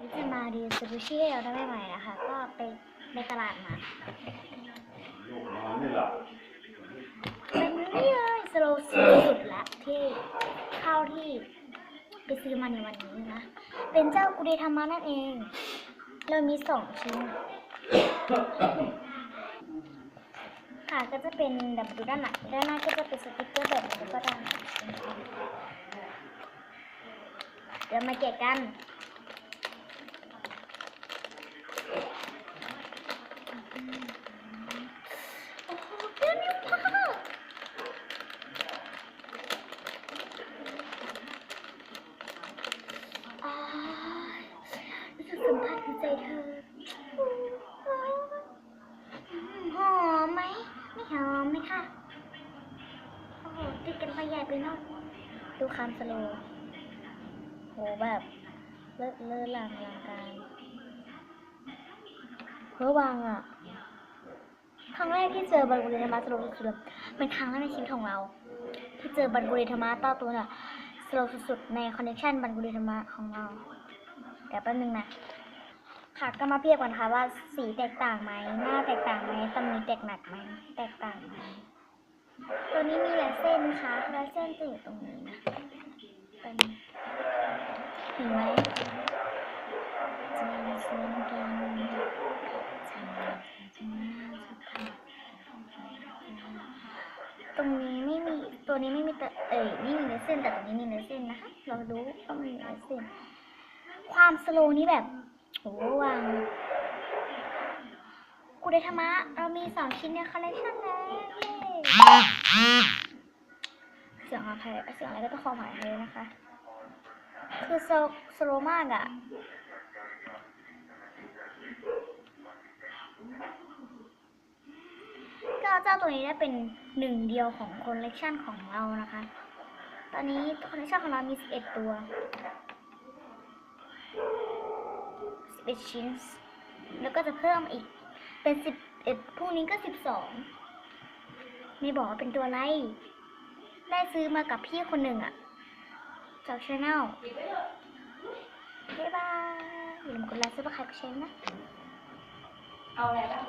นี่จะมารีวิวซูชิให้เราได้ใหม่ๆนะคะ ก็ไปในตลาดมานี่แหละเป็นนี่เลยสโลสุดละที่เข้าที่ไปซื้อมาในวันนี้นะ เป็นเจ้ากุเดธรรมานั่นเอง เรามีสองชิ้น ค่ะก็จะเป็นแบบดูด้านหลังด้านหน้าก็จะเป็นสติ๊กเกอร์แบบนี้แล้วก็ด้านเดี๋ยวมาแกะกัน โอ้โหเต้นอยู่มากอ่ารู้ สัมผัสหัวใจเธอ หอมไหม ไม่หอมไหมคะ โอ้โหติดกันไปใหญ่ไปเนอกดูคามสโลว์โหแบบเลิศเลิศหลังลังการเพื่อวางอะ ครั้งแรกที่เจอบันกุเรธรรมะสโลว์สุดๆเป็นครั้งแรกในชีวิตของเรา ที่เจอบันกุเรธรรมะต่อตัวน่ะสโลว์สุดๆในคอนเนคชันบันกุเรธรรมะของเราเดี๋ยวแป๊บนึงนะ ค่ะก็มาเทียบกันค่ะว่าสีแตกต่างไหมหน้าแตกต่างไหมตำหนิแตกหนักไหมแตกต่างไหมตัวนี้มีลายเส้นค่ะลายเส้นจะอยู่ตรงนี้นะเป็นเห็นไหมจะมีเส้นกันตรงนี้ไม่มีตัวนี้ไม่มีแต่เอ่ยไม่มีลายเส้นแต่ตรงนี้มีลายเส้นนะคะเราดูว่ามีลายเส้น ความสโลว์นี้แบบ โหวางกูได้ธรรมะเรามีสองชิ้นในคอลเลคชันแล้วเสียงอะไรเสียงอะไรก็ต้องขอหมายเลยนะคะ คือสโลสโลมากอะ่ะก็เจ้าตัวนี้ได้เป็นหนึ่งเดียวของคอลเลคชันของเรานะคะ ตอนนี้คอลเลคชันของเรามี 11 ตัว 11 ชิ้น แล้วก็จะเพิ่มอีก เป็น 11พรุ่งนี้ก็ 12 ไม่บอกว่าเป็นตัวอะไร ได้ซื้อมากับพี่คนหนึ่งอะจากชาแนลบ๊ายบายอย่าลืมกดไลค์ซับสไครต์กดแชนนะ เอาอะไรบ้าง